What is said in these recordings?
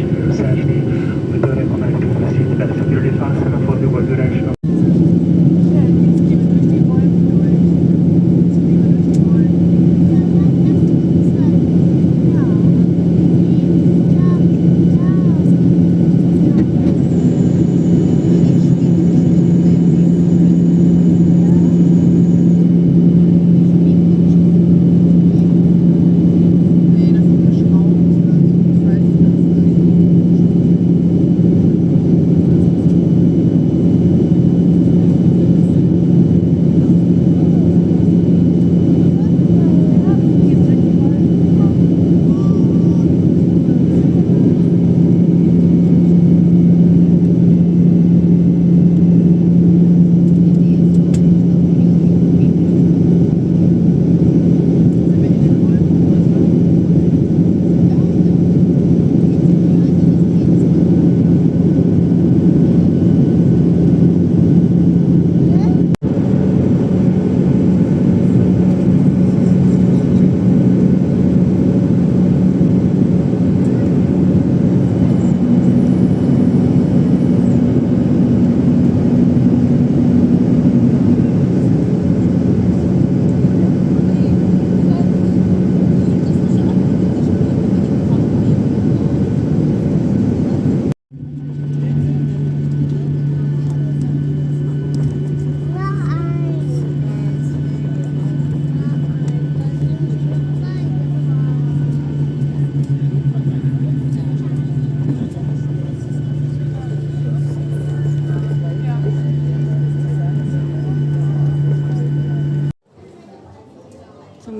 Thank you.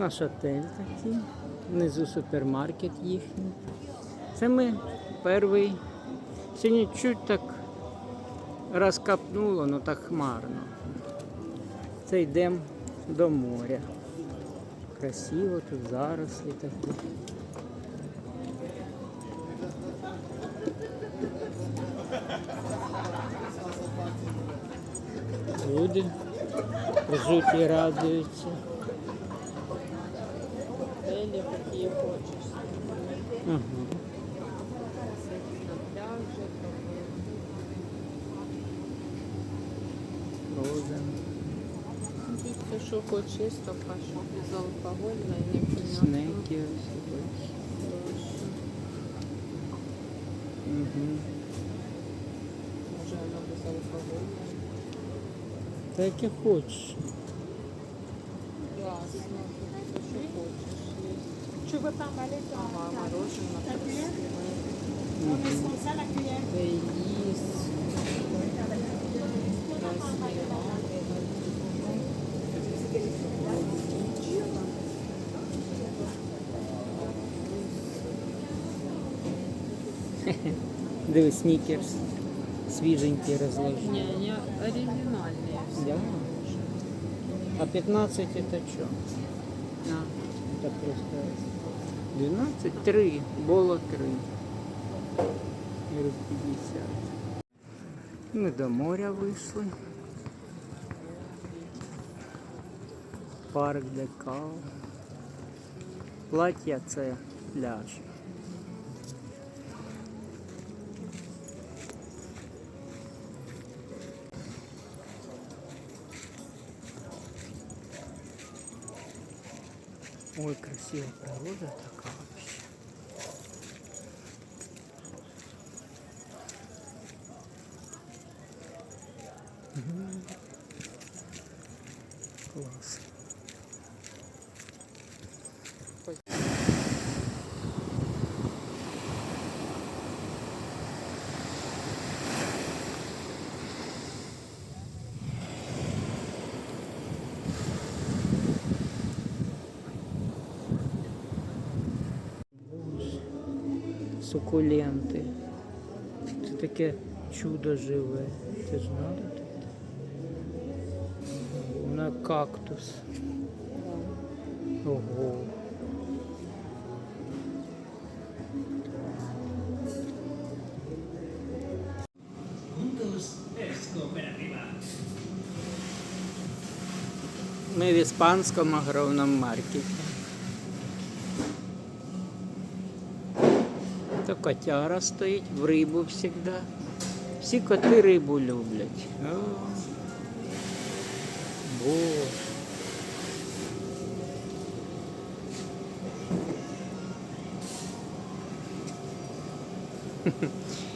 Наш-отель такий. Внизу супермаркет їхній. Це ми перший. Сьогодні чуть так розкапнуло, ну так хмарно. Це йдемо до моря. Красиво тут зарослі такі. Люди жуть і радуються. Отели какие хочешь. Тут все, что хочешь, есть, только что безалкогольное, не пьяно. Снеки ось. ось. Угу. Може, оно безалкогольное. Та яке хочеш. Ясно. Тут все, veux pas m'aller dans ah, la, ta, ta cuillère On est ça la cuillère. Диви снікерс. Свіженькі розложені. Ні, не оригінальні. Да? А 15 это что? Да. Просто 12, 3, було 3. Євро 50. Ми до моря вийшли. Парк Декал. Плаття це пляж. Ой, красивая природа такая вообще. Класс. Сукуленти. Це таке чудо живе. Це ж надо тут. На кактус. Ого. Ми в іспанському агровному маркеті. То котяра стоїть, в рибу завжди. Всі коти рибу люблять. О, Боже.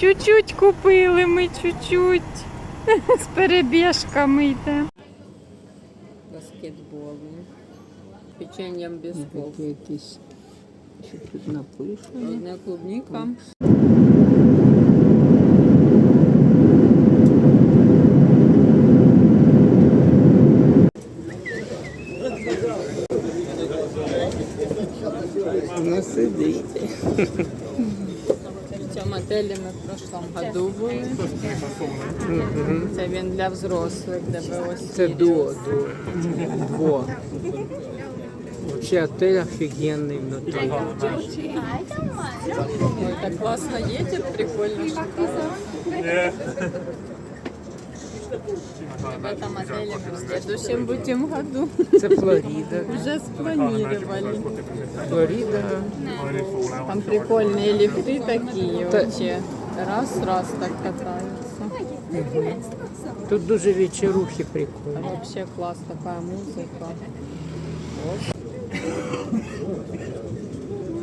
Чуть-чуть купили ми, чуть-чуть. З перебіжками йде. Баскетбольный. Печеньем без якісь. Що тут написано? Одна клубника. Вона сидить. Отелі ми в прошлом году були. Це він для взрослих, де ви ось Це до, до. Во. Вообще отель офигенный внутри. Ой, так классно едет, прикольно. В этом отеле мы в следующем будем году. Це Флоріда. Уже спланировали. Флоріда. Там прикольные лифты такие Та- вообще. Раз-раз так катаются. Тут дуже вечерухи Там прикольні. вообще класс, такая музыка. Вот.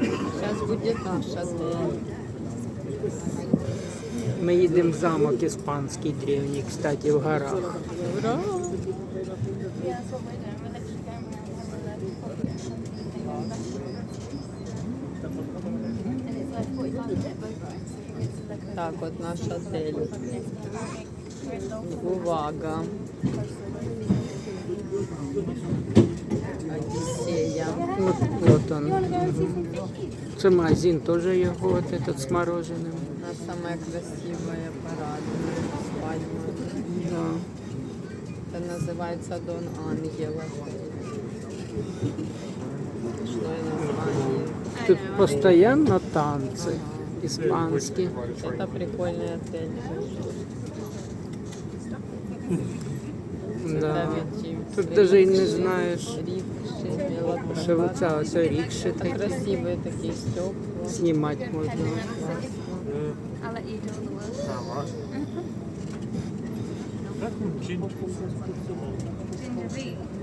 Сейчас будет наш отель. Ми їдемо в замок іспанський древній, кстати, в горах. Ура! Так, вот наш отель. Увага. Одіссея. От, от он. Це магазин теж його, от этот з мороженим. Она самая красивая парадная с пальмами. Да. Это называется Дон Ангела. Что и название. Тут постійно танці іспанські. Это прикольный отель. Да. Это ведь Тут навіть і не знаєш, Рикши, що оця ось рікші такі. красивые такие стекла. Знімати можна. I'll let you